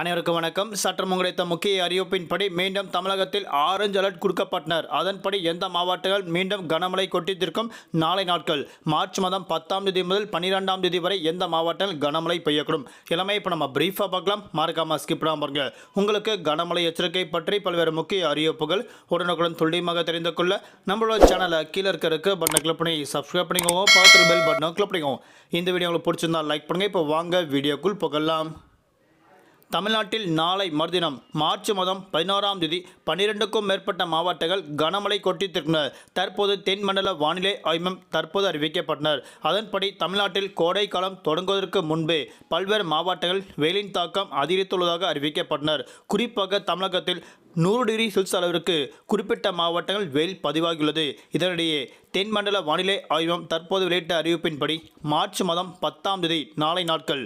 அனைவருக்கும் வணக்கம். சற்றம் கிடைத்த முக்கிய அறிவிப்பின்படி மீண்டும் தமிழகத்தில் ஆரஞ்சு அலர்ட் கொடுக்கப்பட்டனர். அதன்படி எந்த மாவட்டங்கள் மீண்டும் கனமழை கொட்டித்திருக்கும்? நாளை நாட்கள் மார்ச் மாதம் பத்தாம் தேதி முதல் பன்னிரெண்டாம் தேதி வரை எந்த மாவட்டங்கள் கனமழை பெய்யக்கூடும்? எல்லாமே இப்போ நம்ம பிரீஃபாக பார்க்கலாம். மறக்காம ஸ்கிப் பாருங்க. உங்களுக்கு கனமழை எச்சரிக்கை பற்றி பல்வேறு முக்கிய அறிவிப்புகள் உடனுக்குடன் துல்லியமாக தெரிந்து கொள்ள நம்மளோட சேனலை கீழே இருக்கிறதுக்கு பட்டனை கிளிக் பண்ணி சப்ஸ்கிரைப் பண்ணிக்கோங்க. பார்த்து பெல் பட்டனை கிளிக் பண்ணிக்கோங்க. இந்த வீடியோ உங்களுக்கு பிடிச்சிருந்தா லைக் பண்ணுங்கள் இப்போ வாங்க வீடியோக்குள் புகழலாம் தமிழ்நாட்டில் நாளை மறுதினம் மார்ச் மாதம் பதினோராம் தேதி பன்னிரெண்டுக்கும் மேற்பட்ட மாவட்டங்கள் கனமழை கொட்டித்திருக்கின்றனர் தற்போது தென்மண்டல வானிலை ஆய்வம் தற்போது அறிவிக்கப்பட்டனர் அதன்படி தமிழ்நாட்டில் கோடை காலம் தொடங்குவதற்கு முன்பே பல்வேறு மாவட்டங்கள் வெயிலின் தாக்கம் அதிகரித்துள்ளதாக அறிவிக்கப்பட்டனர் குறிப்பாக தமிழகத்தில் நூறு டிகிரி செல்சியஸ் அளவிற்கு குறிப்பிட்ட மாவட்டங்கள் வெயில் பதிவாகியுள்ளது. இதனிடையே தென்மண்டல வானிலை ஆய்வம் தற்போது வெளியிட்ட அறிவிப்பின்படி மார்ச் மாதம் பத்தாம் தேதி நாளை நாட்கள்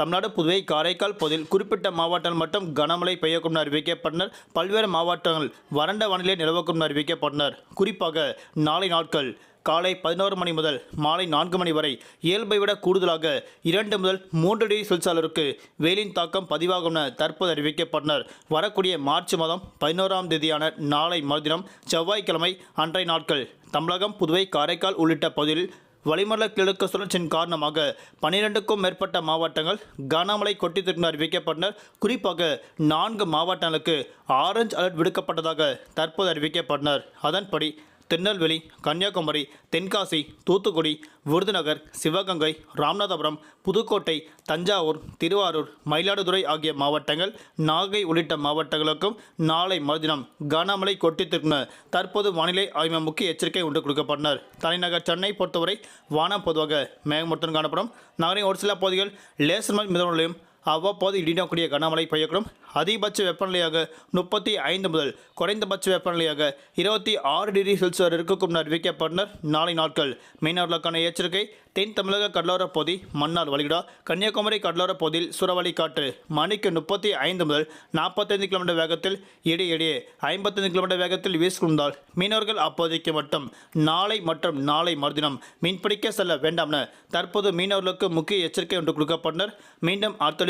தமிழ்நாடு புதுவை காரைக்கால் பகுதியில் குறிப்பிட்ட மாவட்டங்கள் மட்டும் கனமழை பெய்யக்கும் என அறிவிக்கப்பட்டனர். பல்வேறு மாவட்டங்கள் வறண்ட வானிலை நிலவக்கும் என அறிவிக்கப்பட்டனர். குறிப்பாக நாளை நாட்கள் காலை பதினோரு மணி முதல் மாலை நான்கு மணி வரை இயல்பை விட கூடுதலாக இரண்டு முதல் மூன்று டிகிரி செல்சியஸ் அளவிற்கு வெயிலின் தாக்கம் பதிவாகும் என தற்போது அறிவிக்கப்பட்டனர். வரக்கூடிய மார்ச் மாதம் பதினோராம் தேதியான நாளை மறுதினம் செவ்வாய்க்கிழமை அன்றைய நாட்கள் தமிழகம் புதுவை காரைக்கால் உள்ளிட்ட பகுதியில் வளிமண்டல கிழக்கு சுழற்சியின் காரணமாக பனிரெண்டுக்கும் மேற்பட்ட மாவட்டங்கள் கனமழை கொட்டித்திற்கு அறிவிக்கப்பட்டனர் குறிப்பாக நான்கு மாவட்டங்களுக்கு ஆரஞ்சு அலர்ட் விடுக்கப்பட்டதாக தற்போது அறிவிக்கப்பட்டனர். அதன்படி திருநெல்வேலி கன்னியாகுமரி தென்காசி தூத்துக்குடி விருதுநகர் சிவகங்கை ராமநாதபுரம் புதுக்கோட்டை தஞ்சாவூர் திருவாரூர் மயிலாடுதுறை ஆகிய மாவட்டங்கள் நாகை உள்ளிட்ட மாவட்டங்களுக்கும் நாளை மறுதினம் கனமழை கொட்டித்திருக்கின்றன தற்போது வானிலை ஆய்வு முக்கிய எச்சரிக்கை ஒன்று கொடுக்கப்பட்டனர் தலைநகர் சென்னை பொறுத்தவரை வானம் பொதுவாக மேகமூர்த்தம் காணப்படும். நகரின் ஒரு சில பகுதிகள் லேசர் மழை மிதமலையும் அவ்வப்போது இடினக்கூடிய கனமழை பெய்யக்கூடும். அதிகபட்ச வெப்பநிலையாக முப்பத்தி ஐந்து முதல் குறைந்தபட்ச வெப்பநிலையாக இருபத்தி ஆறு டிகிரி செல்சியஸ் வரை இருக்கக்கூடும் அறிவிக்கப்பட்டனர். நாளை நாட்கள் மீனவர்களுக்கான எச்சரிக்கை. தென் தமிழக கடலோர பகுதி மன்னார் வளைகுடா கன்னியாகுமரி கடலோர பகுதியில் சுறவழி காற்று மணிக்கு முப்பத்தி ஐந்து முதல் நாற்பத்தைந்து கிலோமீட்டர் வேகத்தில் இடையிடையே ஐம்பத்தைந்து கிலோமீட்டர் வேகத்தில் வீசிக்கொண்டால் மீனவர்கள் அப்போதைக்கு மட்டும் நாளை மற்றும் நாளை மறுதினம் மீன்பிடிக்க செல்ல வேண்டாம் என தற்போது மீனவர்களுக்கு முக்கிய எச்சரிக்கை ஒன்று கொடுக்கப்பட்டனர். மீண்டும் அடுத்த